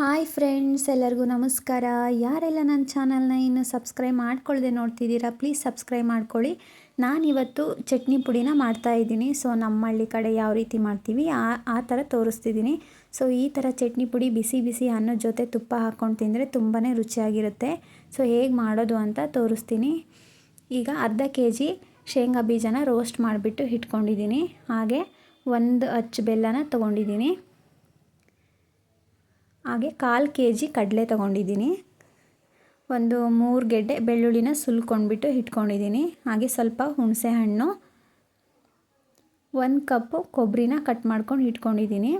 Hi friends, ಎಲ್ಲರಿಗೂ ನಮಸ್ಕಾರ. ಯಾರೆಲ್ಲ ನನ್ನ ಚಾನಲ್ನ ಇನ್ನು ಸಬ್ಸ್ಕ್ರೈಬ್ ಮಾಡ್ಕೊಳ್ಳದೆ ನೋಡ್ತಿದ್ದೀರಾ, ಪ್ಲೀಸ್ ಸಬ್ಸ್ಕ್ರೈಬ್ ಮಾಡ್ಕೊಳ್ಳಿ. ನಾನಿವತ್ತು ಚಟ್ನಿ ಪುಡಿನ ಮಾಡ್ತಾ ಇದ್ದೀನಿ. ಸೊ ನಮ್ಮ ಹಳ್ಳಿ ಕಡೆ ಯಾವ ರೀತಿ ಮಾಡ್ತೀವಿ, ಆ ಆ ಥರ ತೋರಿಸ್ತಿದ್ದೀನಿ. ಸೊ, ಈ ಥರ ಚಟ್ನಿ ಪುಡಿ ಬಿಸಿ ಬಿಸಿ ಅನ್ನದ ಜೊತೆ ತುಪ್ಪ ಹಾಕ್ಕೊಂಡು ತಿಂದರೆ ತುಂಬಾ ರುಚಿಯಾಗಿರುತ್ತೆ. ಸೊ, ಹೇಗೆ ಮಾಡೋದು ಅಂತ ತೋರಿಸ್ತೀನಿ. ಈಗ ಅರ್ಧ ಕೆ ಜಿ ಶೇಂಗಾ ಬೀಜನ ರೋಸ್ಟ್ ಮಾಡಿಬಿಟ್ಟು ಇಟ್ಕೊಂಡಿದ್ದೀನಿ ಹಾಗೆ ಒಂದು ಅಚ್ಚು ಬೆಲ್ಲನ ತೊಗೊಂಡಿದ್ದೀನಿ. ಹಾಗೆ ಕಾಲು ಕೆ ಜಿ ಕಡಲೆ ತೊಗೊಂಡಿದ್ದೀನಿ. ಒಂದು ಮೂರು ಗೆಡ್ಡೆ ಬೆಳ್ಳುಳ್ಳಿನ ಸುಲ್ಕೊಂಡ್ಬಿಟ್ಟು ಇಟ್ಕೊಂಡಿದ್ದೀನಿ. ಹಾಗೆ ಸ್ವಲ್ಪ ಹುಣಸೆ ಹಣ್ಣು, ಒಂದು ಕಪ್ಪು ಕೊಬ್ಬರಿನ ಕಟ್ ಮಾಡ್ಕೊಂಡು ಇಟ್ಕೊಂಡಿದ್ದೀನಿ.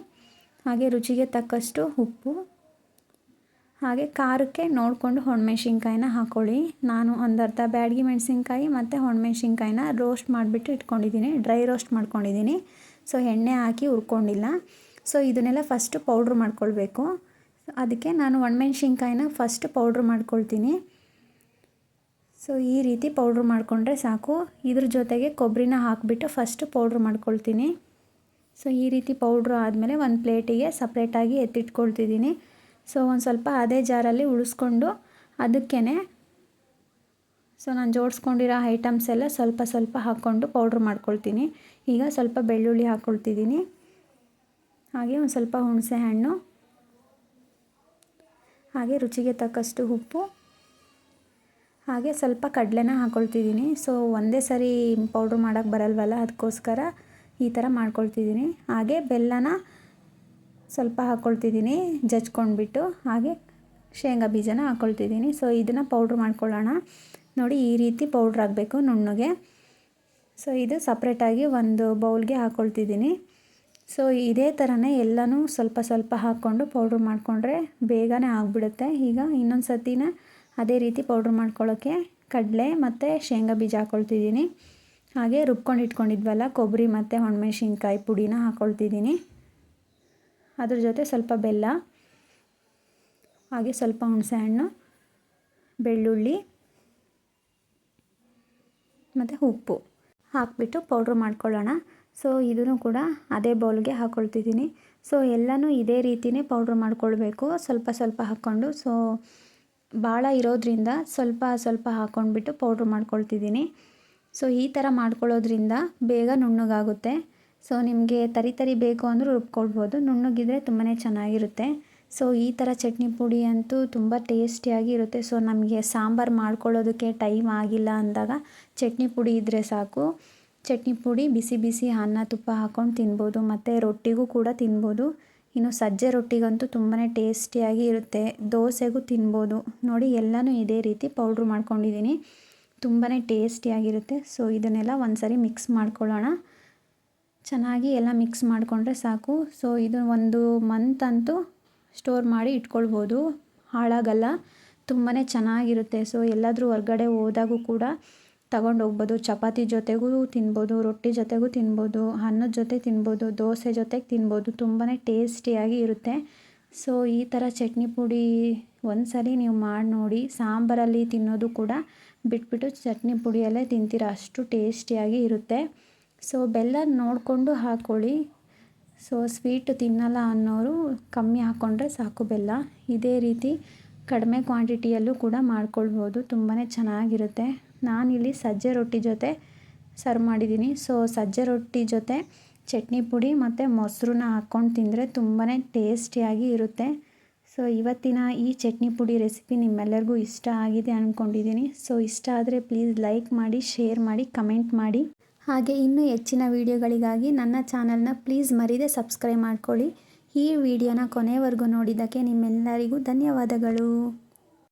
ಹಾಗೆ ರುಚಿಗೆ ತಕ್ಕಷ್ಟು ಉಪ್ಪು. ಹಾಗೆ ಖಾರಕ್ಕೆ ನೋಡಿಕೊಂಡು ಹೊಣ್ಮೆಣ್ಸಿನ್ಕಾಯಿನ ಹಾಕ್ಕೊಳ್ಳಿ ನಾನು ಒಂದು ಅರ್ಧ ಬ್ಯಾಡಗಿ ಮೆಣಸಿನ್ಕಾಯಿ ಮತ್ತು ಹೊಣ್ಮೆಣ್ಸಿನ್ಕಾಯಿನ ರೋಸ್ಟ್ ಮಾಡಿಬಿಟ್ಟು ಇಟ್ಕೊಂಡಿದ್ದೀನಿ. ಡ್ರೈ ರೋಸ್ಟ್ ಮಾಡ್ಕೊಂಡಿದ್ದೀನಿ. ಸೊ ಎಣ್ಣೆ ಹಾಕಿ ಹುರ್ಕೊಂಡಿಲ್ಲ. ಸೊ ಇದನ್ನೆಲ್ಲ ಫಸ್ಟು ಪೌಡ್ರ್ ಮಾಡ್ಕೊಳ್ಬೇಕು. ಅದಕ್ಕೆ ನಾನು ಒಣಮೆಣ್ಸಿನ್ಕಾಯಿನ ಫಸ್ಟ್ ಪೌಡ್ರ್ ಮಾಡ್ಕೊಳ್ತೀನಿ. ಸೊ ಈ ರೀತಿ ಪೌಡ್ರ್ ಮಾಡಿಕೊಂಡ್ರೆ ಸಾಕು. ಇದ್ರ ಜೊತೆಗೆ ಕೊಬ್ಬರಿನ ಹಾಕಿಬಿಟ್ಟು ಫಸ್ಟ್ ಪೌಡ್ರ್ ಮಾಡ್ಕೊಳ್ತೀನಿ. ಸೊ ಈ ರೀತಿ ಪೌಡ್ರ್ ಆದಮೇಲೆ ಒಂದು ಪ್ಲೇಟಿಗೆ ಸಪ್ರೇಟಾಗಿ ಎತ್ತಿಟ್ಕೊಳ್ತಿದ್ದೀನಿ. ಸೊ ಒಂದು ಸ್ವಲ್ಪ ಅದೇ ಜಾರಲ್ಲಿ ಉಳಿಸ್ಕೊಂಡು ಅದಕ್ಕೇ ಸೊ ನಾನು ಜೋಡಿಸ್ಕೊಂಡಿರೋ ಐಟಮ್ಸ್ ಎಲ್ಲ ಸ್ವಲ್ಪ ಸ್ವಲ್ಪ ಹಾಕ್ಕೊಂಡು ಪೌಡ್ರ್ ಮಾಡ್ಕೊಳ್ತೀನಿ. ಈಗ ಸ್ವಲ್ಪ ಬೆಳ್ಳುಳ್ಳಿ ಹಾಕ್ಕೊಳ್ತಿದ್ದೀನಿ ಹಾಗೆ ಒಂದು ಸ್ವಲ್ಪ ಹುಣಸೆ ಹಣ್ಣು ಹಾಗೆ ರುಚಿಗೆ ತಕ್ಕಷ್ಟು ಉಪ್ಪು, ಹಾಗೆ ಸ್ವಲ್ಪ ಕಡಲೆನ ಹಾಕ್ಕೊಳ್ತಿದ್ದೀನಿ ಸೊ ಒಂದೇ ಸರಿ ಪೌಡ್ರ್ ಮಾಡೋಕ್ಕೆ ಬರಲ್ವಲ್ಲ? ಅದಕ್ಕೋಸ್ಕರ ಈ ಥರ ಮಾಡ್ಕೊಳ್ತಿದ್ದೀನಿ. ಹಾಗೆ ಬೆಲ್ಲನ ಸ್ವಲ್ಪ ಹಾಕ್ಕೊಳ್ತಿದ್ದೀನಿ ಜಜ್ಕೊಂಡ್ಬಿಟ್ಟು ಹಾಗೆ ಶೇಂಗಾ ಬೀಜನ ಹಾಕ್ಕೊಳ್ತಿದ್ದೀನಿ ಸೊ ಇದನ್ನು ಪೌಡ್ರ್ ಮಾಡ್ಕೊಳ್ಳೋಣ. ನೋಡಿ, ಈ ರೀತಿ ಪೌಡ್ರ್ ಆಗಬೇಕು ನುಣ್ಣಗೆ. ಸೊ ಇದು ಸಪ್ರೇಟಾಗಿ ಒಂದು ಬೌಲ್ಗೆ ಹಾಕ್ಕೊಳ್ತಿದ್ದೀನಿ ಸೊ ಇದೇ ಥರನೇ ಎಲ್ಲನೂ ಸ್ವಲ್ಪ ಸ್ವಲ್ಪ ಹಾಕ್ಕೊಂಡು ಪೌಡ್ರ್ ಮಾಡಿಕೊಂಡ್ರೆ ಬೇಗನೆ ಆಗಿಬಿಡುತ್ತೆ. ಈಗ ಇನ್ನೊಂದು ಸತಿನ ಅದೇ ರೀತಿ ಪೌಡ್ರ್ ಮಾಡ್ಕೊಳ್ಳೋಕ್ಕೆ ಕಡಲೆ ಮತ್ತು ಶೇಂಗಾ ಬೀಜ ಹಾಕ್ಕೊಳ್ತಿದ್ದೀನಿ ಹಾಗೆ ರುಬ್ಕೊಂಡು ಇಟ್ಕೊಂಡಿದ್ವಲ್ಲ, ಕೊಬ್ಬರಿ ಮತ್ತು ಹೊಣಮೆಣ್ಸಿನ್ಕಾಯಿ ಪುಡಿನ ಹಾಕ್ಕೊಳ್ತಿದ್ದೀನಿ ಅದ್ರ ಜೊತೆ ಸ್ವಲ್ಪ ಬೆಲ್ಲ, ಹಾಗೆ ಸ್ವಲ್ಪ ಹುಣಸೆಹಣ್ಣು ಬೆಳ್ಳುಳ್ಳಿ ಮತ್ತು ಉಪ್ಪು ಹಾಕ್ಬಿಟ್ಟು ಪೌಡ್ರ್ ಮಾಡ್ಕೊಳ್ಳೋಣ. ಸೊ ಇದನ್ನು ಕೂಡ ಅದೇ ಬೌಲ್ಗೆ ಹಾಕ್ಕೊಳ್ತಿದ್ದೀನಿ ಸೊ ಎಲ್ಲನೂ ಇದೇ ರೀತಿಯೇ ಪೌಡ್ರ್ ಮಾಡ್ಕೊಳ್ಬೇಕು. ಸ್ವಲ್ಪ ಸ್ವಲ್ಪ ಹಾಕ್ಕೊಂಡು. ಸೊ ಭಾಳ ಇರೋದ್ರಿಂದ ಸ್ವಲ್ಪ ಸ್ವಲ್ಪ ಹಾಕ್ಕೊಂಡ್ಬಿಟ್ಟು ಪೌಡ್ರ್ ಮಾಡ್ಕೊಳ್ತಿದ್ದೀನಿ. ಸೊ ಈ ಥರ ಮಾಡ್ಕೊಳ್ಳೋದ್ರಿಂದ ಬೇಗ ನುಣ್ಣಗಾಗುತ್ತೆ. ಸೊ ನಿಮಗೆ ತರಿ ತರಿ ಬೇಕು ಅಂದರೂ ರುಬ್ಕೊಳ್ಬೋದು. ನುಣ್ಣಗಿದ್ರೆ ತುಂಬಾ ಚೆನ್ನಾಗಿರುತ್ತೆ. ಸೊ ಈ ಥರ ಚಟ್ನಿ ಪುಡಿ ಅಂತೂ ತುಂಬ ಟೇಸ್ಟಿಯಾಗಿ ಇರುತ್ತೆ. ಸೊ ನಮಗೆ ಸಾಂಬಾರು ಮಾಡ್ಕೊಳ್ಳೋದಕ್ಕೆ ಟೈಮ್ ಆಗಿಲ್ಲ ಅಂದಾಗ ಚಟ್ನಿ ಪುಡಿ ಇದ್ದರೆ ಸಾಕು. ಚಟ್ನಿ ಪುಡಿ, ಬಿಸಿ ಬಿಸಿ ಅನ್ನ ತುಪ್ಪ ಹಾಕ್ಕೊಂಡು ತಿನ್ಬೋದು. ಮತ್ತು ರೊಟ್ಟಿಗೂ ಕೂಡ ತಿನ್ಬೋದು. ಇನ್ನು ಸಜ್ಜೆ ರೊಟ್ಟಿಗಂತೂ ತುಂಬಾ ಟೇಸ್ಟಿಯಾಗಿ ಇರುತ್ತೆ. ದೋಸೆಗೂ ತಿನ್ಬೋದು. ನೋಡಿ, ಎಲ್ಲನೂ ಇದೇ ರೀತಿ ಪೌಡ್ರ್ ಮಾಡ್ಕೊಂಡಿದ್ದೀನಿ. ತುಂಬಾ ಟೇಸ್ಟಿಯಾಗಿರುತ್ತೆ. ಸೊ, ಇದನ್ನೆಲ್ಲ ಒಂದು ಸರಿ ಮಿಕ್ಸ್ ಮಾಡ್ಕೊಳ್ಳೋಣ. ಚೆನ್ನಾಗಿ ಎಲ್ಲ ಮಿಕ್ಸ್ ಮಾಡಿಕೊಂಡ್ರೆ ಸಾಕು. ಸೊ, ಇದು ಒಂದು ಮಂತ್ ಅಂತೂ ಸ್ಟೋರ್ ಮಾಡಿ ಇಟ್ಕೊಳ್ಬೋದು. ಹಾಳಾಗಲ್ಲ. ತುಂಬಾ ಚೆನ್ನಾಗಿರುತ್ತೆ. ಸೊ, ಎಲ್ಲಾದರೂ ಹೊರ್ಗಡೆ ಹೋದಾಗೂ ಕೂಡ ತಗೊಂಡು ಹೋಗ್ಬೋದು ಚಪಾತಿ ಜೊತೆಗೂ ತಿನ್ಬೋದು, ರೊಟ್ಟಿ ಜೊತೆಗೂ ತಿನ್ಬೋದು ಅನ್ನದ ಜೊತೆ ತಿನ್ಬೋದು, ದೋಸೆ ಜೊತೆಗೆ ತಿನ್ಬೋದು ತುಂಬಾ ಟೇಸ್ಟಿಯಾಗಿ ಇರುತ್ತೆ. ಸೊ, ಈ ಥರ ಚಟ್ನಿ ಪುಡಿ ಒಂದು ಸಲ ನೀವು ಮಾಡಿ ನೋಡಿ, ಸಾಂಬಾರಲ್ಲಿ ತಿನ್ನೋದು ಕೂಡ ಬಿಟ್ಬಿಟ್ಟು ಚಟ್ನಿ ಪುಡಿಯಲ್ಲೇ ತಿಂತೀರ, ಅಷ್ಟು ಟೇಸ್ಟಿಯಾಗಿ ಇರುತ್ತೆ. ಸೊ, ಬೆಲ್ಲ ನೋಡಿಕೊಂಡು ಹಾಕ್ಕೊಳ್ಳಿ ಸೊ, ಸ್ವೀಟ್ ತಿನ್ನಲ್ಲ ಅನ್ನೋರು ಕಮ್ಮಿ ಹಾಕ್ಕೊಂಡ್ರೆ ಸಾಕು ಬೆಲ್ಲ. ಇದೇ ರೀತಿ ಕಡಿಮೆ ಕ್ವಾಂಟಿಟಿಯಲ್ಲೂ ಕೂಡ ಮಾಡ್ಕೊಳ್ಬೋದು ತುಂಬಾ ಚೆನ್ನಾಗಿರುತ್ತೆ. ನಾನಿಲ್ಲಿ ಸಜ್ಜೆ ರೊಟ್ಟಿ ಜೊತೆ ಸರ್ವ್ ಮಾಡಿದ್ದೀನಿ. ಸೊ ಸಜ್ಜೆ ರೊಟ್ಟಿ ಜೊತೆ ಚಟ್ನಿ ಪುಡಿ ಮತ್ತು ಮೊಸರನ್ನ ಹಾಕ್ಕೊಂಡು ತಿಂದರೆ ತುಂಬಾ ಟೇಸ್ಟಿಯಾಗಿ ಇರುತ್ತೆ. ಸೊ ಇವತ್ತಿನ ಈ ಚಟ್ನಿ ಪುಡಿ ರೆಸಿಪಿ ನಿಮ್ಮೆಲ್ಲರಿಗೂ ಇಷ್ಟ ಆಗಿದೆ ಅಂದ್ಕೊಂಡಿದ್ದೀನಿ ಸೊ ಇಷ್ಟ ಆದರೆ ಪ್ಲೀಸ್ ಲೈಕ್ ಮಾಡಿ ಶೇರ್ ಮಾಡಿ ಕಮೆಂಟ್ ಮಾಡಿ. ಹಾಗೆ ಇನ್ನೂ ಹೆಚ್ಚಿನ ವೀಡಿಯೋಗಳಿಗಾಗಿ ನನ್ನ ಚಾನಲ್ನ ಪ್ಲೀಸ್ ಮರೀದೆ ಸಬ್ಸ್ಕ್ರೈಬ್ ಮಾಡ್ಕೊಳ್ಳಿ. ಈ ವಿಡಿಯೋನ ಕೊನೆವರೆಗೂ ನೋಡಿದ್ದಕ್ಕೆ ನಿಮ್ಮೆಲ್ಲರಿಗೂ ಧನ್ಯವಾದಗಳು.